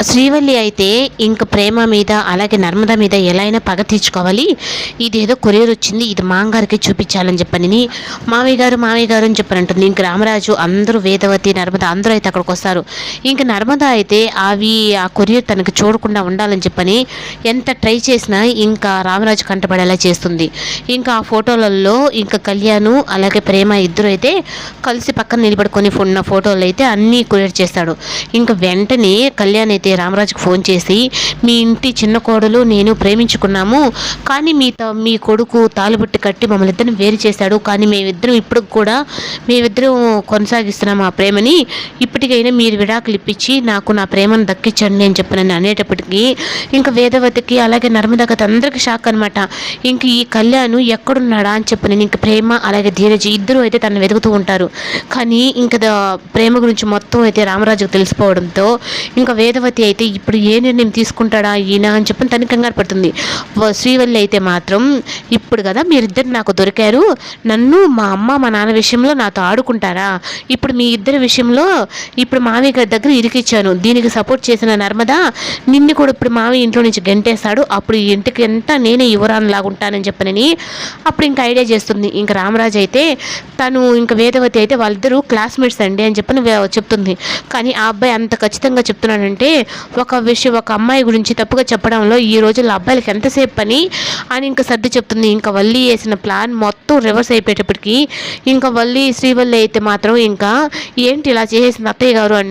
శ్రీవల్లి అయితే ఇంక ప్రేమ మీద అలాగే నర్మద మీద ఎలా అయినా పగ తీర్చుకోవాలి. ఇదేదో కొరియర్ వచ్చింది ఇది మాంగారికి చూపించాలని చెప్పని మావయ్య గారు మావయ్య గారు అని చెప్పని అంటుంది ఇంక రామరాజు అందరూ వేదవతి నర్మద అందరూ అయితే అక్కడికి వస్తారు. ఇంక నర్మద అయితే అవి ఆ కొరియర్ తనకు చూడకుండా ఉండాలని చెప్పని ఎంత ట్రై చేసినా ఇంకా రామరాజు కంటపడేలా చేస్తుంది. ఇంకా ఆ ఫోటోలలో ఇంకా కళ్యాణు అలాగే ప్రేమ ఇద్దరు అయితే కలిసి పక్కన నిలబడుకొని ఉన్న ఫోటోలు అయితే అన్నీ కొరియర్ చేస్తాడు. ఇంకా వెంటనే కళ్యాణ్ అయితే రామరాజుకు ఫోన్ చేసి మీ ఇంటి చిన్న కోడలు నేను ప్రేమించుకున్నాము కానీ మీ త మీ కొడుకు తాలుబుట్టి కట్టి మమ్మల్ని ఇద్దరిని వేరు చేశాడు కానీ మేమిద్దరం ఇప్పుడు కూడా మేమిద్దరం కొనసాగిస్తున్నాము ఆ ప్రేమని. ఇప్పటికైనా మీరు విడాకులు ఇప్పించి నాకు నా ప్రేమను దక్కించండి అని చెప్పినని అనేటప్పటికీ ఇంకా వేదవతికి అలాగే నర్మదగత అందరికీ షాక్ అనమాట ఇంక ఈ కళ్యాణ్ ఎక్కడున్నాడా అని చెప్పి నేను ఇంక ప్రేమ అలాగే ధీరజ్ ఇద్దరు అయితే తను వెతుకుతూ ఉంటారు. కానీ ఇంకా ప్రేమ గురించి మొత్తం అయితే రామరాజుకు తెలిసిపోవడంతో ఇంకా వేదవతి అయితే ఇప్పుడు ఏ నిర్ణయం తీసుకుంటాడా ఈయన అని చెప్పి తను కంగారు పడుతుంది. శ్రీవల్లి అయితే మాత్రం ఇప్పుడు కదా మీరిద్దరు నాకు దొరికారు నన్ను మా అమ్మ మా నాన్న విషయంలో నాతో ఆడుకుంటారా? ఇప్పుడు మీ ఇద్దరి విషయంలో ఇప్పుడు మామయ్య గారి దగ్గర ఇరికిచ్చాను. దీనికి సపోర్ట్ చేసిన నర్మద నిన్ను కూడా ఇప్పుడు మామయ్య ఇంట్లో నుంచి గంటేస్తాడు. అప్పుడు ఈ ఇంటికి ఎంత నేనే యువరాన్ని లాగుంటానని చెప్పనని అప్పుడు ఇంకా ఐడియా చేస్తుంది. ఇంకా రామరాజు అయితే తను ఇంకా వేదవతి అయితే వాళ్ళిద్దరూ క్లాస్మేట్స్ అండి అని చెప్పని చెప్తుంది. కానీ ఆ అబ్బాయి అంత ఖచ్చితంగా చెప్తున్నాడంటే ఒక విషయం ఒక అమ్మాయి గురించి తప్పుగా చెప్పడంలో ఈ రోజుల్లో అబ్బాయిలకి ఎంతసేపు పని అని ఇంకా సర్ది చెప్తుంది. ఇంకా వల్లి వేసిన ప్లాన్ మొత్తం రివర్స్ అయిపోయేటప్పటికి ఇంకా వల్లి శ్రీవల్లి అయితే మాత్రం ఇంకా ఏంటి ఇలా చేసేసింది అత్తయ్య గారు అని